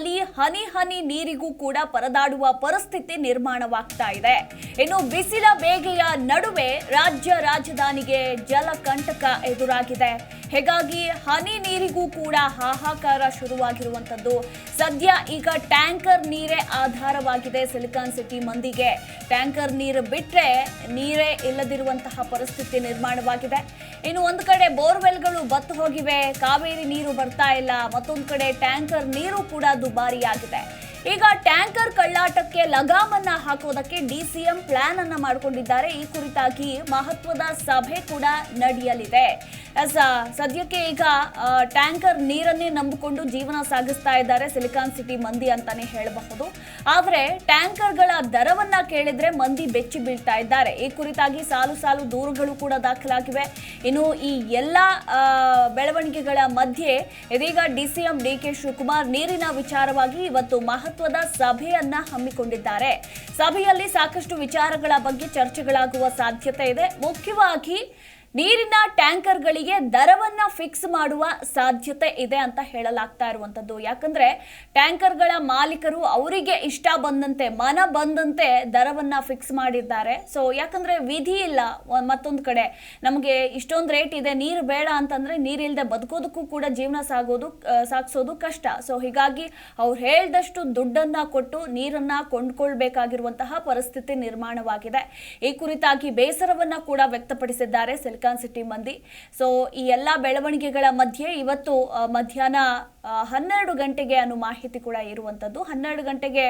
ಬೆಂಗಳೂರಿನಲ್ಲಿ ಹನಿ ಹನಿ ನೀರಿಗೂ ಕೂಡ ಪರದಾಡುವ ಪರಿಸ್ಥಿತಿ ನಿರ್ಮಾಣವಾಗ್ತಾ ಇದೆ. ಇನ್ನು ಬಿಸಿಲ ಬೇಗೆಯ ನಡುವೆ ರಾಜ್ಯ ರಾಜಧಾನಿಗೆ ಜಲಕಂಟಕ ಎದುರಾಗಿದೆ. ಹೀಗಾಗಿ ಹನಿ ನೀರಿಗೂ ಕೂಡ ಹಾಹಾಕಾರ ಶುರುವಾಗಿರುವಂಥದ್ದು. ಸದ್ಯ ಈಗ ಟ್ಯಾಂಕರ್ ನೀರೇ ಆಧಾರವಾಗಿದೆ ಸಿಲಿಕಾನ್ ಸಿಟಿ ಮಂದಿಗೆ. ಟ್ಯಾಂಕರ್ ನೀರು ಬಿಟ್ಟರೆ ನೀರೇ ಇಲ್ಲದಿರುವಂತಹ ಪರಿಸ್ಥಿತಿ ನಿರ್ಮಾಣವಾಗಿದೆ. ಇನ್ನು ಒಂದು ಕಡೆ ಬೋರ್ವೆಲ್ಗಳು ಬತ್ತು ಹೋಗಿವೆ, ಕಾವೇರಿ ನೀರು ಬರ್ತಾ ಇಲ್ಲ, ಮತ್ತೊಂದು ಕಡೆ ಟ್ಯಾಂಕರ್ ನೀರು ಕೂಡ ದುಬಾರಿಯಾಗಿದೆ. ಈಗ ಟ್ಯಾಂಕರ್ ಕಳ್ಳಾಟಕ್ಕೆ ಲಗಾಮನ್ನ ಹಾಕೋದಕ್ಕೆ ಡಿಸಿಎಂ ಪ್ಲಾನ್ ಅನ್ನ ಮಾಡಿಕೊಂಡಿದ್ದಾರೆ. ಈ ಕುರಿತಾಗಿ ಮಹತ್ವದ ಸಭೆ ಕೂಡ ನಡೆಯಲಿದೆ. ಸದ್ಯಕ್ಕೆ ಈಗ ಟ್ಯಾಂಕರ್ ನೀರನ್ನೇ ನಂಬಿಕೊಂಡು ಜೀವನ ಸಾಗಿಸ್ತಾ ಇದ್ದಾರೆ ಸಿಲಿಕಾನ್ ಸಿಟಿ ಮಂದಿ ಅಂತಾನೆ ಹೇಳಬಹುದು. ಆದರೆ ಟ್ಯಾಂಕರ್ಗಳ ದರವನ್ನ ಕೇಳಿದ್ರೆ ಮಂದಿ ಬೆಚ್ಚಿ ಬೀಳ್ತಾ ಇದ್ದಾರೆ. ಈ ಕುರಿತಾಗಿ ಸಾಲು ಸಾಲು ದೂರುಗಳು ಕೂಡ ದಾಖಲಾಗಿವೆ. ಇನ್ನು ಈ ಎಲ್ಲ ಬೆಳವಣಿಗೆಗಳ ಮಧ್ಯೆ ಇದೀಗ ಡಿಸಿಎಂ ಡಿ ಕೆ ಶಿವಕುಮಾರ್ ನೀರಿನ ವಿಚಾರವಾಗಿ ಇವತ್ತು ಮಹತ್ವದ ಸಭೆಯನ್ನ ಹಮ್ಮಿಕೊಂಡಿದ್ದಾರೆ. ಸಭೆಯಲ್ಲಿ ಸಾಕಷ್ಟು ವಿಚಾರಗಳ ಬಗ್ಗೆ ಚರ್ಚೆಗಳಾಗುವ ಸಾಧ್ಯತೆ ಇದೆ. ಮುಖ್ಯವಾಗಿ ನೀರಿನ ಟ್ಯಾಂಕರ್ಗಳಿಗೆ ದರವನ್ನ ಫಿಕ್ಸ್ ಮಾಡುವ ಸಾಧ್ಯತೆ ಇದೆ ಅಂತ ಹೇಳಲಾಗ್ತಾ ಇರುವಂತದ್ದು. ಯಾಕಂದ್ರೆ ಟ್ಯಾಂಕರ್ಗಳ ಮಾಲೀಕರು ಅವರಿಗೆ ಇಷ್ಟ ಬಂದಂತೆ, ಮನ ಬಂದಂತೆ ದರವನ್ನ ಫಿಕ್ಸ್ ಮಾಡಿದ್ದಾರೆ. ಸೊ ಯಾಕಂದ್ರೆ ವಿಧಿ ಇಲ್ಲ ಮತ್ತೊಂದು ಕಡೆ. ನಮಗೆ ಇಷ್ಟೊಂದು ರೇಟ್ ಇದೆ, ನೀರು ಬೇಡ ಅಂತಂದ್ರೆ ನೀರಿಲ್ಲದೆ ಬದುಕೋದಕ್ಕೂ ಕೂಡ ಜೀವನ ಸಾಗೋದು ಸಾಗಿಸೋದು ಕಷ್ಟ. ಸೊ ಹೀಗಾಗಿ ಅವ್ರು ಹೇಳ್ದಷ್ಟು ದುಡ್ಡನ್ನ ಕೊಟ್ಟು ನೀರನ್ನ ಕೊಂಡ್ಕೊಳ್ಬೇಕಾಗಿರುವಂತಹ ಪರಿಸ್ಥಿತಿ ನಿರ್ಮಾಣವಾಗಿದೆ. ಈ ಕುರಿತಾಗಿ ಬೇಸರವನ್ನ ಕೂಡ ವ್ಯಕ್ತಪಡಿಸಿದ್ದಾರೆ ಸಿಲಿಕಾನ್ ಸಿಟಿ ಮಂದಿ. ಸೊ ಈ ಎಲ್ಲ ಬೆಳವಣಿಗೆಗಳ ಮಧ್ಯೆ ಇವತ್ತು ಮಧ್ಯಾಹ್ನ ಹನ್ನೆರಡು ಗಂಟೆಗೆ ಅನ್ನು ಮಾಹಿತಿ ಕೂಡ ಇರುವಂಥದ್ದು ಹನ್ನೆರಡು ಗಂಟೆಗೆ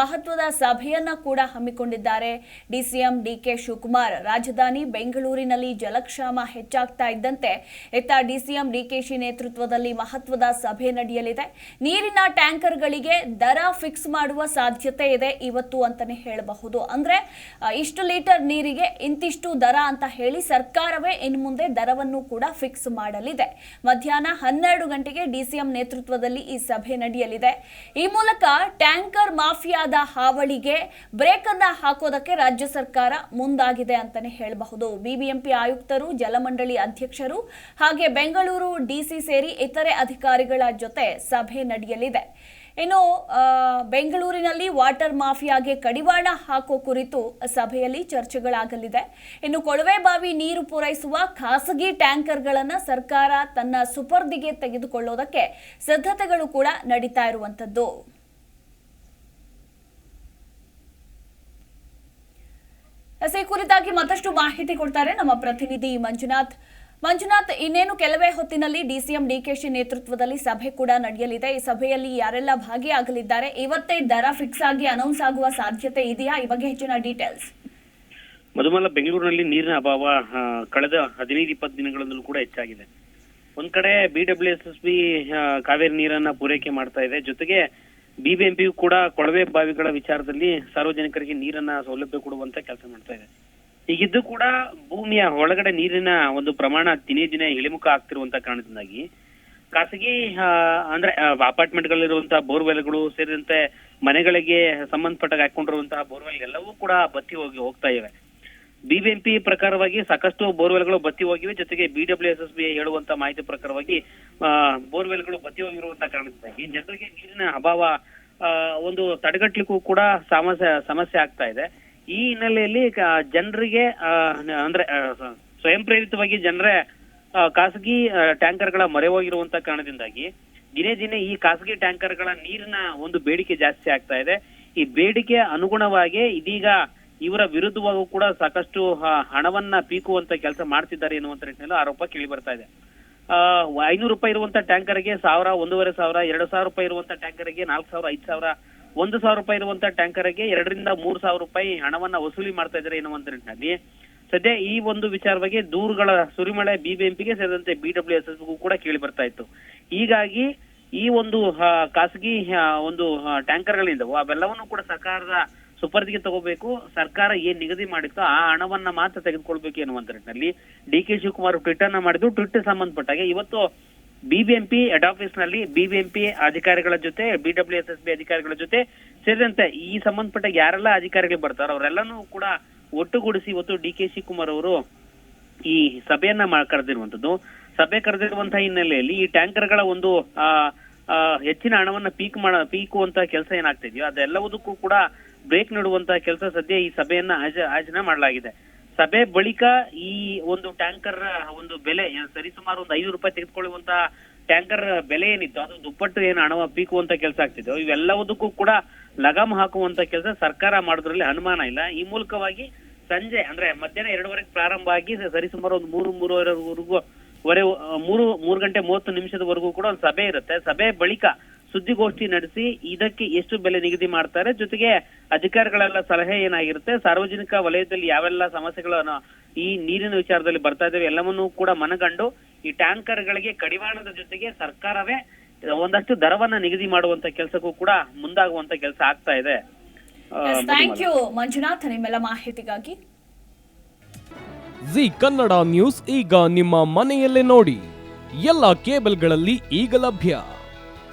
ಮಹತ್ವದ ಸಭೆಯನ್ನ ಕೂಡ ಹಮ್ಮಿಕೊಂಡಿದ್ದಾರೆ ಡಿಸಿಎಂ ಡಿ ಕೆ ಶಿವಕುಮಾರ್. ರಾಜಧಾನಿ ಬೆಂಗಳೂರಿನಲ್ಲಿ ಜಲಕ್ಷಾಮ ಹೆಚ್ಚಾಗ್ತಾ ಇದ್ದಂತೆ ಇತ್ತ ಡಿಸಿಎಂ ಡಿಕೆಶಿ ನೇತೃತ್ವದಲ್ಲಿ ಮಹತ್ವದ ಸಭೆ ನಡೆಯಲಿದೆ. ನೀರಿನ ಟ್ಯಾಂಕರ್ಗಳಿಗೆ ದರ ಫಿಕ್ಸ್ ಮಾಡುವ ಸಾಧ್ಯತೆ ಇದೆ ಇವತ್ತು ಅಂತಾನೆ ಹೇಳಬಹುದು. ಅಂದ್ರೆ ಇಷ್ಟು ಲೀಟರ್ ನೀರಿಗೆ ಇಂತಿಷ್ಟು ದರ ಅಂತ ಹೇಳಿ ಸರ್ಕಾರವೇ ಇನ್ನು ಮುಂದೆ ದರವನ್ನು ಕೂಡ ಫಿಕ್ಸ್ ಮಾಡಲಿದೆ. ಮಧ್ಯಾಹ್ನ ಹನ್ನೆರಡು ಗಂಟೆಗೆ ಡಿಸಿಎಂ ನೇತೃತ್ವದಲ್ಲಿ ಈ ಸಭೆ ನಡೆಯಲಿದೆ. ಈ ಮೂಲಕ ಟ್ಯಾಂಕರ್ ಮಾಫಿಯಾದ ಹಾವಳಿಗೆ ಬ್ರೇಕ್ ಅನ್ನ ಹಾಕೋದಕ್ಕೆ ರಾಜ್ಯ ಸರ್ಕಾರ ಮುಂದಾಗಿದೆ ಅಂತಾನೆ ಹೇಳಬಹುದು. ಬಿಬಿಎಂಪಿ ಆಯುಕ್ತರು, ಜಲಮಂಡಳಿ ಅಧ್ಯಕ್ಷರು ಹಾಗೆ ಬೆಂಗಳೂರು ಡಿಸಿ ಸೇರಿ ಇತರೆ ಅಧಿಕಾರಿಗಳ ಜೊತೆ ಸಭೆ ನಡೆಯಲಿದೆ. ಇನ್ನು ಬೆಂಗಳೂರಿನಲ್ಲಿ ವಾಟರ್ ಮಾಫಿಯಾಗೆ ಕಡಿವಾಣ ಹಾಕೋ ಕುರಿತು ಸಭೆಯಲ್ಲಿ ಚರ್ಚೆಗಳಾಗಲಿದೆ. ಇನ್ನು ಕೊಳವೆ ಬಾವಿ ನೀರು ಪೂರೈಸುವ ಖಾಸಗಿ ಟ್ಯಾಂಕರ್ಗಳನ್ನು ಸರ್ಕಾರ ತನ್ನ ಸುಪರ್ದಿಗೆ ತೆಗೆದುಕೊಳ್ಳೋದಕ್ಕೆ ಸಿದ್ಧತೆಗಳು ಕೂಡ ನಡೀತಾ ಇರುವಂತದ್ದು ಎಸ್, ಈ ಕುರಿತಾಗಿ ಮತ್ತಷ್ಟು ಮಾಹಿತಿ ಕೊಡ್ತಾರೆ ನಮ್ಮ ಪ್ರತಿನಿಧಿ ಮಂಜುನಾಥ್. ಮಂಜುನಾಥ್, ಇನ್ನೇನು ಕೆಲವೇ ಹೊತ್ತಿನಲ್ಲಿ ಡಿಸಿಎಂ ಡಿಕೆಶಿ ನೇತೃತ್ವದಲ್ಲಿ ಸಭೆ ಕೂಡ ನಡೆಯಲಿದೆ. ಈ ಸಭೆಯಲ್ಲಿ ಯಾರೆಲ್ಲ ಭಾಗಿಯಾಗಲಿದ್ದಾರೆ? ಇವತ್ತೇ ದರ ಫಿಕ್ಸ್ ಆಗಿ ಅನೌನ್ಸ್ ಆಗುವ ಸಾಧ್ಯತೆ ಇದೆಯಾ? ಈ ಬಗ್ಗೆ ಹೆಚ್ಚಿನ ಡೀಟೇಲ್ಸ್ ಮಧುಮಲ ಬೆಂಗಳೂರಿನಲ್ಲಿ ನೀರಿನ ಅಭಾವ ಕಳೆದ ಹದಿನೈದು, ಇಪ್ಪತ್ತು ದಿನಗಳಲ್ಲೂ ಕೂಡ ಹೆಚ್ಚಾಗಿದೆ. ಒಂದ್ ಕಡೆ B W S S B Kaveri ನೀರನ್ನ ಪೂರೈಕೆ ಮಾಡ್ತಾ ಇದೆ. ಜೊತೆಗೆ ಬಿಬಿಎಂಪಿಯು ಕೂಡ ಕೊಳವೆ ಬಾವಿಗಳ ವಿಚಾರದಲ್ಲಿ ಸಾರ್ವಜನಿಕರಿಗೆ ನೀರನ್ನ ಸೌಲಭ್ಯ ಕೊಡುವಂತ ಕೆಲಸ ಮಾಡ್ತಾ ಇದೆ. ಹೀಗಿದ್ದು ಕೂಡ ಭೂಮಿಯ ಒಳಗಡೆ ನೀರಿನ ಒಂದು ಪ್ರಮಾಣ ದಿನೇ ದಿನೇ ಇಳಿಮುಖ ಆಗ್ತಿರುವಂತ ಕಾರಣದಿಂದಾಗಿ ಖಾಸಗಿ ಅಂದ್ರೆ ಅಪಾರ್ಟ್ಮೆಂಟ್ ಗಳಿರುವಂತಹ ಬೋರ್ವೆಲ್ಗಳು ಸೇರಿದಂತೆ ಮನೆಗಳಿಗೆ ಸಂಬಂಧಪಟ್ಟಾಗ ಹಾಕೊಂಡಿರುವಂತಹ ಬೋರ್ವೆಲ್ ಎಲ್ಲವೂ ಕೂಡ ಬತ್ತಿ ಹೋಗಿ ಹೋಗ್ತಾ ಇವೆ. ಬಿಬಿಎಂಪಿ ಪ್ರಕಾರವಾಗಿ ಸಾಕಷ್ಟು ಬೋರ್ವೆಲ್ಗಳು ಬತ್ತಿ ಹೋಗಿವೆ. ಜೊತೆಗೆ ಬಿಡಬ್ಲ್ಯೂ ಎಸ್ ಎಸ್ ಬಿ ಹೇಳುವಂತ ಮಾಹಿತಿ ಪ್ರಕಾರವಾಗಿ ಬೋರ್ವೆಲ್ಗಳು ಬತ್ತಿ ಹೋಗಿರುವಂತ ಕಾರಣದಿಂದಾಗಿ ಜನರಿಗೆ ನೀರಿನ ಅಭಾವ ಒಂದು ತಡೆಗಟ್ಟಲಿಕ್ಕೂ ಕೂಡ ಸಮಸ್ಯೆ ಸಮಸ್ಯೆ ಆಗ್ತಾ ಇದೆ. ಈ ಹಿನ್ನೆಲೆಯಲ್ಲಿ ಜನರಿಗೆ ಅಂದ್ರೆ ಸ್ವಯಂ ಪ್ರೇರಿತವಾಗಿ ಜನರೇ ಖಾಸಗಿ ಟ್ಯಾಂಕರ್ ಟ್ಯಾಂಕರ್ಗಳ ಮೊರೆ ಹೋಗಿರುವಂತ ಕಾರಣದಿಂದಾಗಿ ದಿನೇ ದಿನೇ ಈ ಖಾಸಗಿ ಟ್ಯಾಂಕರ್ಗಳ ನೀರಿನ ಒಂದು ಬೇಡಿಕೆ ಜಾಸ್ತಿ ಆಗ್ತಾ ಇದೆ. ಈ ಬೇಡಿಕೆ ಅನುಗುಣವಾಗಿ ಇದೀಗ ಇವರ ವಿರುದ್ಧವಾಗೂ ಕೂಡ ಸಾಕಷ್ಟು ಹಣವನ್ನ ಪೀಕುವಂತ ಕೆಲಸ ಮಾಡ್ತಿದ್ದಾರೆ ಎನ್ನುವಂತ ನಿಟ್ಟಿನಲ್ಲಿ ಆರೋಪ ಕೇಳಿ ಬರ್ತಾ ಇದೆ. ಐನೂರು ರೂಪಾಯಿ ಇರುವಂತ ಟ್ಯಾಂಕರ್ಗೆ ಸಾವಿರ, ಒಂದೂವರೆ ಸಾವಿರ, ಎರಡು ಸಾವಿರ ರೂಪಾಯಿ ಇರುವಂತ ಟ್ಯಾಂಕರ್ಗೆ ನಾಲ್ಕು ಸಾವಿರ, ಐದು ಸಾವಿರ ಒಂದು ಸಾವಿರ ರೂಪಾಯಿ ಇರುವಂತ ಟ್ಯಾಂಕರ್ಗೆ ಎರಡರಿಂದ ಮೂರು ಸಾವಿರ ರೂಪಾಯಿ ಹಣವನ್ನ ವಸೂಲಿ ಮಾಡ್ತಾ ಇದ್ದಾರೆ ಎನ್ನುವಂತ ನಿಟ್ಟಿನಲ್ಲಿ. ಸದ್ಯ ಈ ಒಂದು ವಿಚಾರವಾಗಿ ದೂರುಗಳ ಸುರಿಮಳೆ ಬಿಬಿಎಂಪಿಗೆ ಸೇರಿದಂತೆ ಬಿಡಬ್ಲ್ಯೂ ಎಸ್ ಕೂಡ ಕೇಳಿ ಬರ್ತಾ ಇತ್ತು. ಹೀಗಾಗಿ ಈ ಒಂದು ಖಾಸಗಿ ಒಂದು ಟ್ಯಾಂಕರ್ಗಳಿಂದ ಅವೆಲ್ಲವನ್ನು ಕೂಡ ಸರ್ಕಾರದ ಸುಪರ್ದಿಗೆ ತಗೋಬೇಕು. ಸರ್ಕಾರ ಏನ್ ನಿಗದಿ ಮಾಡಿತ್ತು ಆ ಹಣವನ್ನ ಮಾತ್ರ ತೆಗೆದುಕೊಳ್ಬೇಕು ಎನ್ನುವಂತ ನಿಟ್ಟಿನಲ್ಲಿ ಡಿ ಕೆ ಶಿವಕುಮಾರ್ ಟ್ವೀಟ್ ಅನ್ನ ಮಾಡಿದ್ರು ಟ್ವಿಟ್ ಸಂಬಂಧಪಟ್ಟಾಗೆ ಇವತ್ತು ಬಿಬಿಎಂಪಿ ಹೆಡ್ ಆಫೀಸ್ನಲ್ಲಿ ಬಿಬಿಎಂಪಿ ಅಧಿಕಾರಿಗಳ ಜೊತೆ ಬಿಡಬ್ಲ್ಯೂ ಎಸ್ ಎಸ್ ಬಿ ಅಧಿಕಾರಿಗಳ ಜೊತೆ ಸೇರಿದಂತೆ ಈ ಸಂಬಂಧಪಟ್ಟ ಯಾರೆಲ್ಲ ಅಧಿಕಾರಿಗಳು ಬರ್ತಾರೋ ಅವರೆಲ್ಲನೂ ಕೂಡ ಒಟ್ಟುಗೂಡಿಸಿ ಇವತ್ತು ಡಿ ಕೆ ಶಿವಕುಮಾರ್ ಅವರು ಈ ಸಭೆಯನ್ನ ಕರೆದಿರುವಂತದ್ದು ಸಭೆ ಕರೆದಿರುವಂತಹ ಹಿನ್ನೆಲೆಯಲ್ಲಿ ಈ ಟ್ಯಾಂಕರ್ಗಳ ಒಂದು, ಆ ಹೆಚ್ಚಿನ ಹಣವನ್ನ ಪೀಕ್ ಮಾಡ ಪೀಕುವಂತ ಕೆಲಸ ಏನಾಗ್ತಿದೆಯೋ ಅದೆಲ್ಲವುದಕ್ಕೂ ಕೂಡ ಬ್ರೇಕ್ ನೀಡುವಂತ ಕೆಲಸ ಸದ್ಯ ಈ ಸಭೆಯನ್ನ ಆಯೋಜ- ಆಯೋಜನೆ ಮಾಡಲಾಗಿದೆ. ಸಭೆ ಬಳಿಕ ಈ ಒಂದು ಟ್ಯಾಂಕರ್ ಒಂದು ಬೆಲೆ ಸರಿಸುಮಾರು ಒಂದು ಐದು ರೂಪಾಯಿ ತೆಗೆದುಕೊಳ್ಳುವಂತ ಟ್ಯಾಂಕರ್ ಬೆಲೆ ಏನಿತ್ತು, ಅದು ದುಪ್ಪಟ್ಟು ಏನು ಹಣ ಪೀಕುವಂತ ಕೆಲಸ ಆಗ್ತಿದೆ ಇವೆಲ್ಲವುದಕ್ಕೂ ಕೂಡ ಲಗಾಮ್ ಹಾಕುವಂತ ಕೆಲಸ ಸರ್ಕಾರ ಮಾಡೋದ್ರಲ್ಲಿ ಅನುಮಾನ ಇಲ್ಲ. ಈ ಮೂಲಕವಾಗಿ ಸಂಜೆ, ಅಂದ್ರೆ ಮಧ್ಯಾಹ್ನ ಎರಡುವರೆಗೆ ಪ್ರಾರಂಭ ಆಗಿ ಸರಿಸುಮಾರು ಒಂದು ಮೂರು, ಮೂರುವರೆವರೆಗೂ ವರೆ ಮೂರು ಮೂರು ಗಂಟೆ ಮೂವತ್ತು ನಿಮಿಷದವರೆಗೂ ಕೂಡ ಒಂದು ಸಭೆ ಇರುತ್ತೆ. ಸಭೆ ಬಳಿಕ ಸುದ್ದಿಗೋಷ್ಠಿ ನಡೆಸಿ ಇದಕ್ಕೆ ಎಷ್ಟು ಬೆಲೆ ನಿಗದಿ ಮಾಡ್ತಾರೆ. ಜೊತೆಗೆ ಅಧಿಕಾರಿಗಳೆಲ್ಲ ಸಲಹೆ ಏನಾಗಿರುತ್ತೆ? ಸಾರ್ವಜನಿಕ ವಲಯದಲ್ಲಿ ಯಾವೆಲ್ಲ ಸಮಸ್ಯೆಗಳನ್ನು ಈ ನೀರಿನ ವಿಚಾರದಲ್ಲಿ ಬರ್ತಾ ಇದ್ದಾವೆ ಎಲ್ಲವನ್ನೂ ಕೂಡ ಮನಗಂಡು ಈ ಟ್ಯಾಂಕರ್ಗಳಿಗೆ ಕಡಿವಾಣದ ಜೊತೆಗೆ ಸರ್ಕಾರವೇ ಒಂದಷ್ಟು ದರವನ್ನ ನಿಗದಿ ಮಾಡುವಂತ ಕೆಲಸಕ್ಕೂ ಕೂಡ ಮುಂದಾಗುವಂತ ಕೆಲಸ ಆಗ್ತಾ ಇದೆ. Thank you Manjunath. ನಿಮ್ಮೆಲ್ಲ ಮಾಹಿತಿಗಾಗಿ. ಜಿ ಕನ್ನಡ ನ್ಯೂಸ್ ಈಗ ನಿಮ್ಮ ಮನೆಯಲ್ಲೇ ನೋಡಿ. ಎಲ್ಲ ಕೇಬಲ್ಗಳಲ್ಲಿ ಈಗ ಲಭ್ಯ.